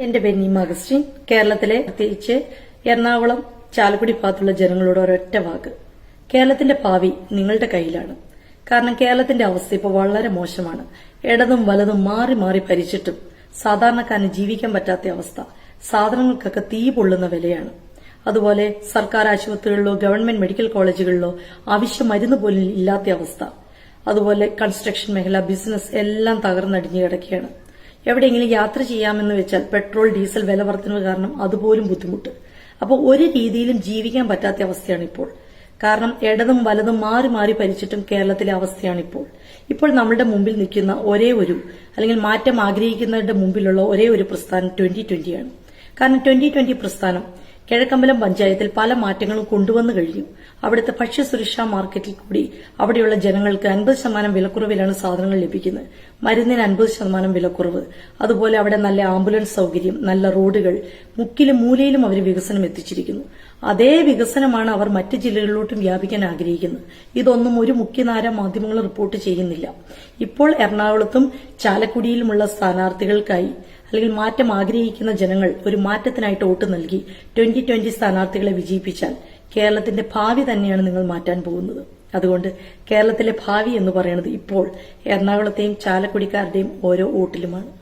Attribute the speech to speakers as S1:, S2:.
S1: എന്റെ ബെന്നി അഗസ്റ്റിൻ കേരളത്തിലെ പ്രത്യേകിച്ച് എറണാകുളം ചാലക്കുടി ഭാഗത്തുള്ള ജനങ്ങളോട് ഒരൊറ്റ വാക്ക്. കേരളത്തിന്റെ ഭാവി നിങ്ങളുടെ കയ്യിലാണ്. കാരണം കേരളത്തിന്റെ അവസ്ഥ ഇപ്പോൾ വളരെ മോശമാണ്. ഇടതും വലതും മാറി മാറി ഭരിച്ചിട്ടും സാധാരണക്കാരന് ജീവിക്കാൻ പറ്റാത്ത അവസ്ഥ. സാധനങ്ങൾക്കൊക്കെ തീ പൊള്ളുന്ന വിലയാണ്. അതുപോലെ സർക്കാർ ആശുപത്രികളിലോ ഗവൺമെന്റ് മെഡിക്കൽ കോളേജുകളിലോ ആവശ്യ മരുന്ന് പോലും ഇല്ലാത്ത അവസ്ഥ. അതുപോലെ കൺസ്ട്രക്ഷൻ മേഖല ബിസിനസ് എല്ലാം തകർന്നടിഞ്ഞു കിടക്കുകയാണ്. എവിടെയെങ്കിലും യാത്ര ചെയ്യാമെന്ന് വെച്ചാൽ പെട്രോൾ ഡീസൽ വില വർധനവ് കാരണം അതുപോലും ബുദ്ധിമുട്ട്. അപ്പോൾ ഒരു രീതിയിലും ജീവിക്കാൻ പറ്റാത്ത അവസ്ഥയാണ് ഇപ്പോൾ. കാരണം ഇടതും വലതും മാറി മാറി ഭരിച്ചിട്ടും കേരളത്തിലെ അവസ്ഥയാണ് ഇപ്പോൾ. ഇപ്പോൾ നമ്മുടെ മുമ്പിൽ നിൽക്കുന്ന ഒരേ ഒരു അല്ലെങ്കിൽ മാറ്റം ആഗ്രഹിക്കുന്നവരുടെ മുമ്പിലുള്ള ഒരേ ഒരു പ്രസ്ഥാനം ട്വന്റി ട്വന്റിയാണ് കാരണം ട്വന്റി ട്വന്റി പ്രസ്ഥാനം കിഴക്കമ്പലം പഞ്ചായത്തിൽ പല മാറ്റങ്ങളും കൊണ്ടുവന്നു കഴിഞ്ഞു. അവിടുത്തെ ഭക്ഷ്യസുരക്ഷാ മാർക്കറ്റിൽ കൂടി അവിടെയുള്ള ജനങ്ങൾക്ക് അൻപത് ശതമാനം വിലക്കുറവിലാണ് സാധനങ്ങൾ ലഭിക്കുന്നത്. മരുന്നിന് അൻപത് ശതമാനം വിലക്കുറവ്. അതുപോലെ അവിടെ നല്ല ആംബുലൻസ് സൗകര്യം നല്ല റോഡുകൾ മുക്കിലും മൂലയിലും അവർ വികസനം എത്തിച്ചിരിക്കുന്നു. അതേ വികസനമാണ് അവർ മറ്റ് ജില്ലകളിലോട്ടും വ്യാപിക്കാൻ ആഗ്രഹിക്കുന്നത്. ഇതൊന്നും ഒരു മുഖ്യധാര മാധ്യമങ്ങൾ റിപ്പോർട്ട് ചെയ്യുന്നില്ല. ഇപ്പോൾ എറണാകുളത്തും ചാലക്കുടിയിലുമുള്ള സ്ഥാനാർത്ഥികൾക്കായി അല്ലെങ്കിൽ മാറ്റം ആഗ്രഹിക്കുന്ന ജനങ്ങൾ ഒരു മാറ്റത്തിനായിട്ട് വോട്ട് നൽകി ട്വന്റി ട്വന്റി സ്ഥാനാർത്ഥികളെ വിജയിപ്പിച്ചാൽ കേരളത്തിന്റെ ഭാവി തന്നെയാണ് നിങ്ങൾ മാറ്റാൻ പോകുന്നത്. അതുകൊണ്ട് കേരളത്തിലെ ഭാവി എന്ന് പറയുന്നത് ഇപ്പോൾ എറണാകുളത്തെയും ചാലക്കുടിക്കാരുടെയും ഓരോ വോട്ടിലുമാണ്.